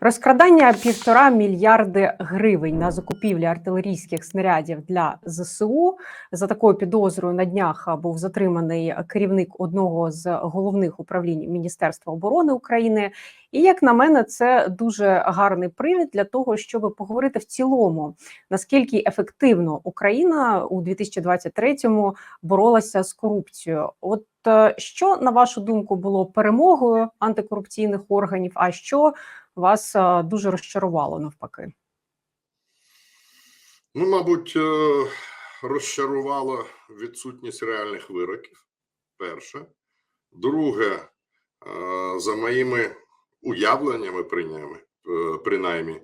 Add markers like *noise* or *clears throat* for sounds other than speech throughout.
Розкрадання півтора мільярди гривень на закупівлі артилерійських снарядів для ЗСУ за такою підозрою на днях був затриманий керівник одного з головних управлінь Міністерства оборони України. І як на мене, це дуже гарний привід для того, щоб поговорити в цілому, наскільки ефективно Україна у 2023-му боролася з корупцією. От що на вашу думку було перемогою антикорупційних органів? А що вас е, дуже розчарувало навпаки? Ну, мабуть, е, розчарувала відсутність реальних вироків. Перше. Друге, е, за моїми уявленнями, принаймні, е,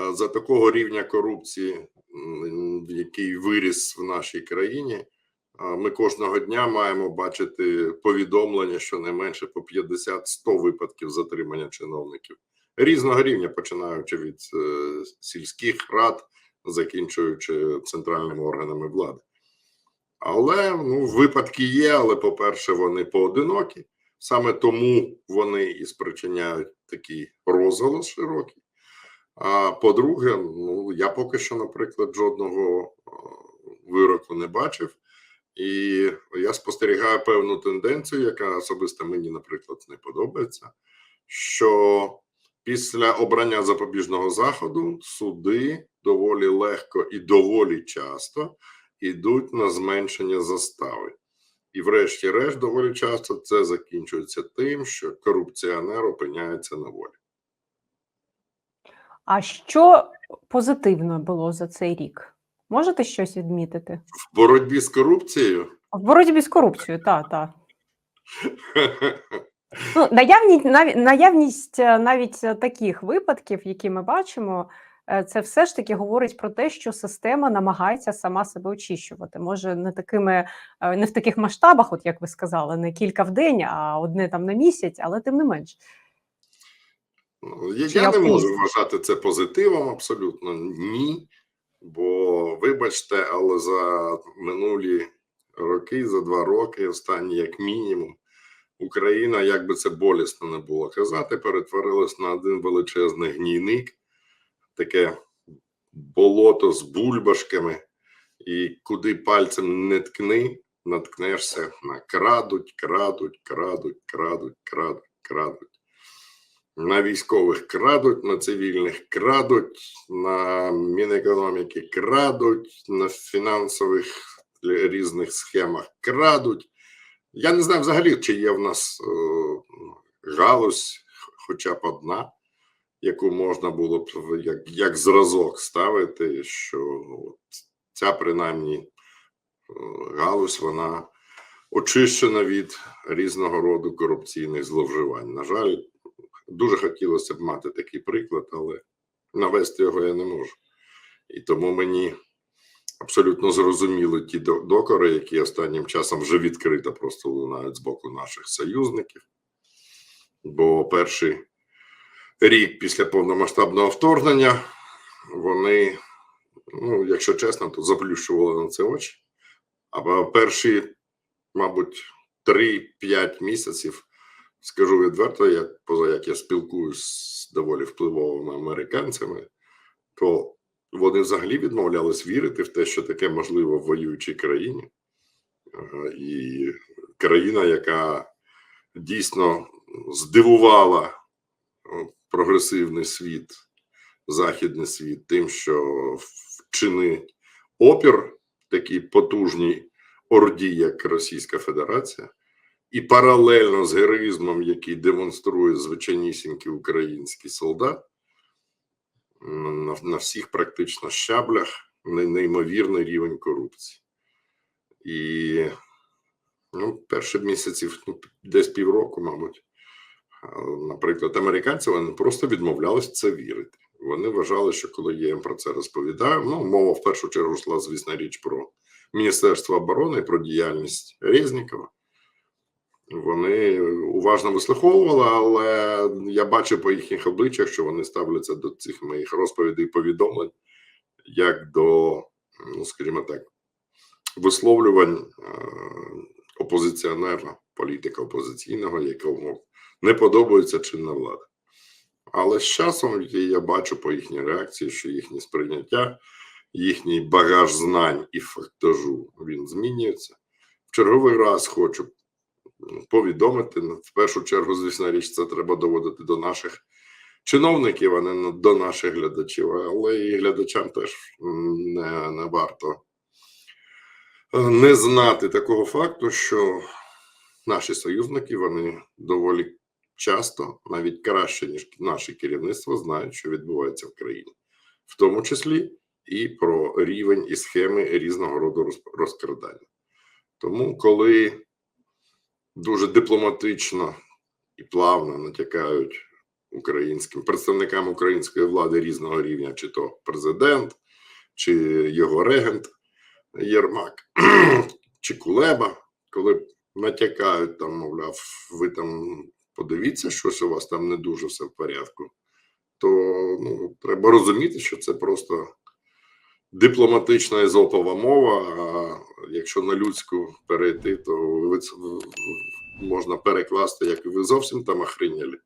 е, за такого рівня корупції, який виріс в нашій країні, е, ми кожного дня маємо бачити повідомлення, що не менше по 50-100 випадків затримання чиновників різного рівня, починаючи від е, сільських рад, закінчуючи центральними органами влади. Але ну, випадки є, але, по-перше, вони поодинокі. Саме тому вони і спричиняють такий розголос широкий. А по-друге, ну я поки що, наприклад, жодного е, вироку не бачив, і я спостерігаю певну тенденцію, яка особисто мені, наприклад, не подобається. Що після обрання запобіжного заходу суди доволі легко і доволі часто йдуть на зменшення застави. І, врешті-решт, доволі часто це закінчується тим, що корупціонер опиняється на волі. А що позитивно було за цей рік? Можете щось відмітити? В боротьбі з корупцією В боротьбі з корупцією, так, так. Ну, наявність, наявність е, навіть е, таких випадків, які ми бачимо, е, це все ж таки говорить про те, що система намагається сама себе очищувати. Може, не такими, не в таких масштабах, от як ви сказали, не кілька в день, а одне там на місяць, але тим не менш. Ну, Я, я не можу вважати це позитивом, абсолютно ні. Бо, вибачте, але за минулі роки, за два роки, останні як мінімум, Україна, як би це болісно не було казати, перетворилась на один величезний гнійник, таке болото з бульбашками, і куди пальцем не ткни, наткнешся на крадуть, крадуть, крадуть, крадуть, крадуть, крадуть. На військових крадуть, на цивільних крадуть, на Мінекономіки крадуть, на фінансових різних схемах крадуть. Я не знаю взагалі, чи є в нас е, галузь, хоча б одна, яку можна було б як, як зразок ставити, що от ця принаймні е, галузь, вона очищена від різного роду корупційних зловживань. На жаль, дуже хотілося б мати такий приклад, але навести його я не можу. І тому мені абсолютно зрозуміли ті докори, які останнім часом вже відкрито просто лунають з боку наших союзників. Бо перший рік після повномасштабного вторгнення вони, ну, якщо чесно, то заплющували на це очі. А перші, мабуть, 3-5 місяців, скажу відверто, як поза як я спілкуюсь з доволі впливовими американцями, то вони взагалі відмовлялись вірити в те, що таке можливо в воюючій країні. І країна, яка дійсно здивувала прогресивний світ, західний світ, тим, що вчинить опір такій потужній орді, як Російська Федерація, і паралельно з героїзмом, який демонструє звичайнісінький український солдат, на, на всіх практично щаблях неймовірний рівень корупції. І ну, перші місяців, ну, десь півроку, мабуть. Наприклад, американці вони просто відмовлялись в це вірити. Вони вважали, що коли я їм про це розповідаю, ну мова в першу чергу йшла, звісно, річ про Міністерство оборони, про діяльність Резнікова. Вони уважно вислуховували, але я бачив по їхніх обличчях, що вони ставляться до цих моїх розповідей і повідомлень як до, ну скажімо так, висловлювань е, опозиціонера, політика опозиційного, якому не подобається чинна влада. Але з часом я бачу по їхній реакції, що їхнє сприйняття, їхній багаж знань і фактажу він змінюється. В черговий раз хочу повідомити ну, в першу чергу, звісно, річ, це треба доводити до наших чиновників, а не до наших глядачів. Але і глядачам теж не, не варто е, не знати такого факту, що наші союзники вони доволі часто, навіть краще, ніж наше керівництво, знають, що відбувається в країні, в тому числі і про рівень і схеми різного роду розкрадання. Тому, коли дуже дипломатично і плавно натякають українським представникам української влади різного рівня, чи то президент, чи його регент Єрмак, *clears throat* чи Кулеба, коли натякають там, мовляв, ви там подивіться, щось у вас там не дуже все в порядку, то ну, треба розуміти, що це просто дипломатична езопова мова. А якщо на людську перейти, то можна перекласти, як ви зовсім там охренєлі.